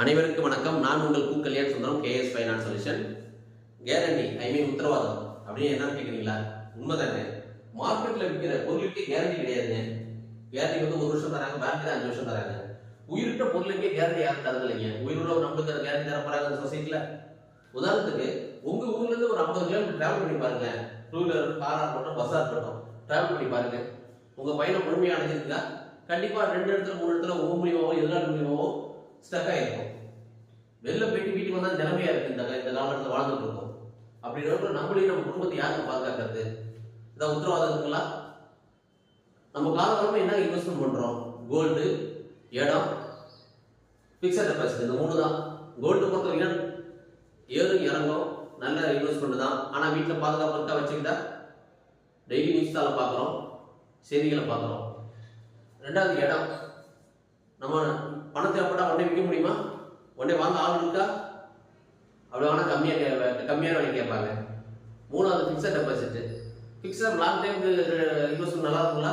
அனைவருக்கும் வணக்கம். நான் உங்கள் கு. Kalyan Sundaram KS finance solution. Guarantee I mean உத்தரவாதம் அப்படின்னு என்ன கேட்குறீங்களா உண்மைதானே? மார்க்கெட்டில் விற்கிற பொருளுக்கே கேரண்டி கிடையாதுங்க. கேரண்டி வந்து ஒரு வருஷம் தராங்க பேங்க்ல அஞ்சு வருஷம் தராங்க. உயிரிட்ட பொருளுக்கே கேரண்டி யாரும் தரதில்லைங்க. உயிருள்ள நம்மளுக்கு கேரண்டி தர போறாங்க சொசைட்டியில் உதாரணத்துக்கு உங்க ஊர்ல இருந்து ஒரு ஐம்பது கிலோமீட்டர் டிராவல் பண்ணி பாருங்க டூ வீலர் காரா இருக்கட்டும் பஸ்ஸா இருக்கட்டும் டிராவல் பண்ணி பாருங்க. உங்க பயணம் முழுமையாக அடைஞ்சிருக்கா கண்டிப்பா ரெண்டு இடத்துல மூணு இடத்துல உங்க மூலியமாவோ எதிராளி மூலியமாவோ ஸ்டக் ஆயிருக்கும். வெளில போயிட்டு வீட்டுக்கு வந்தா நிலைமையா இருக்கு இந்த இந்த காலகட்டத்தில் வாழ்ந்துட்டு இருக்கோம். அப்படி இருக்கிற நம்மளையும் நம்ம குடும்பத்தை யாருக்கு பாதுகாக்கிறது? இதான் உத்தரவாதம் இருக்குங்களா நம்ம காலகாலமாக என்ன இன்வெஸ்ட்மெண்ட் பண்ணுறோம் கோல்டு இடம் பிக்சட் டெபாசிட் இந்த மூணு தான். கோல்டு பொறுத்த வரைக்கும் ஏறும் இறங்கும். நல்ல இன்வெஸ்ட்மெண்ட் தான். ஆனால் வீட்டில் பாதுகாப்பு இருக்கா வச்சுக்கிட்டா? டெய்லி நியூஸ் தாள பார்க்குறோம் செய்திகளை பார்க்குறோம் ரெண்டாவது இடம். நம்ம பணம் தேவைப்பட்டா உடனே விற்க முடியுமா? உடனே வாங்க ஆள் இருக்கா? அப்படி வாங்க கம்மியாக கம்மியான விலை கேட்பாங்க. மூணாவது fixed deposit fixed long time invest நல்லா இருக்குங்களா?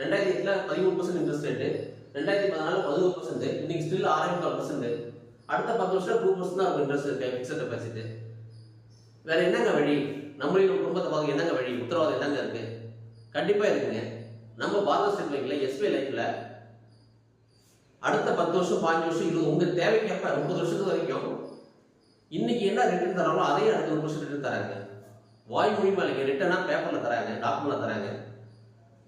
ரெண்டாயிரத்தி எட்டில் பதிமூணு பர்சன்ட் இன்ட்ரெஸ்ட் ரேட்டு ரெண்டாயிரத்தி பதினாலு பதினோரு பர்சன்ட் இன்னைக்கு ஸ்டில் ஆறாயிரம் முக்கால் பர்சன்ட் அடுத்த பத்து வருஷம் டூ பர்சன்ட் தான் இருக்கும் இன்ட்ரெஸ்ட் இருக்கு ஃபிக்ஸட் டெபாசிட் வேற என்னங்க வழி? நம்மளே நம்ம குடும்பத்தை பார்க்க என்னங்க வழி? உத்தரவாதம் என்னங்க இருக்கு? கண்டிப்பாக இருக்குங்க. நம்ம பாரத ஸ்டேட் பேங்க்ல எஸ்பிஐ லைஃப்ல அடுத்த பத்து வருஷம் பாஞ்சு வருஷம் இருபது உங்க தேவைக்கேற்ப முப்பது வருஷத்துக்கு வரைக்கும் இன்னைக்கு என்ன ரிட்டர்ன் தராங்களோ அதே அடுத்த ஒரு வருஷம் ரிட்டர்ன் தராங்க. வாய் மூலியமா இல்லைங்க ரிட்டர்னா பேப்பர்ல தராங்க டாக்குமெண்ட்ல தராங்க.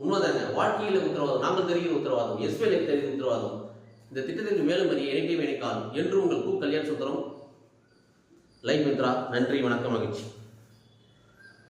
உண்மைதாங்க. வாழ்க்கையில உத்தரவாதம் நாங்கள் தெரிகிற உத்தரவாதம் எஸ்பிஐ லைஃப் தெரிகிற உத்தரவாதம். இந்த திட்டத்திற்கு மேலும் அறிய இணைக்கவே டைம் என்று உங்கள் கூ கல்யாண சுந்தரம். லைவ் மித்ரா நன்றி வணக்கம் மகிழ்ச்சி.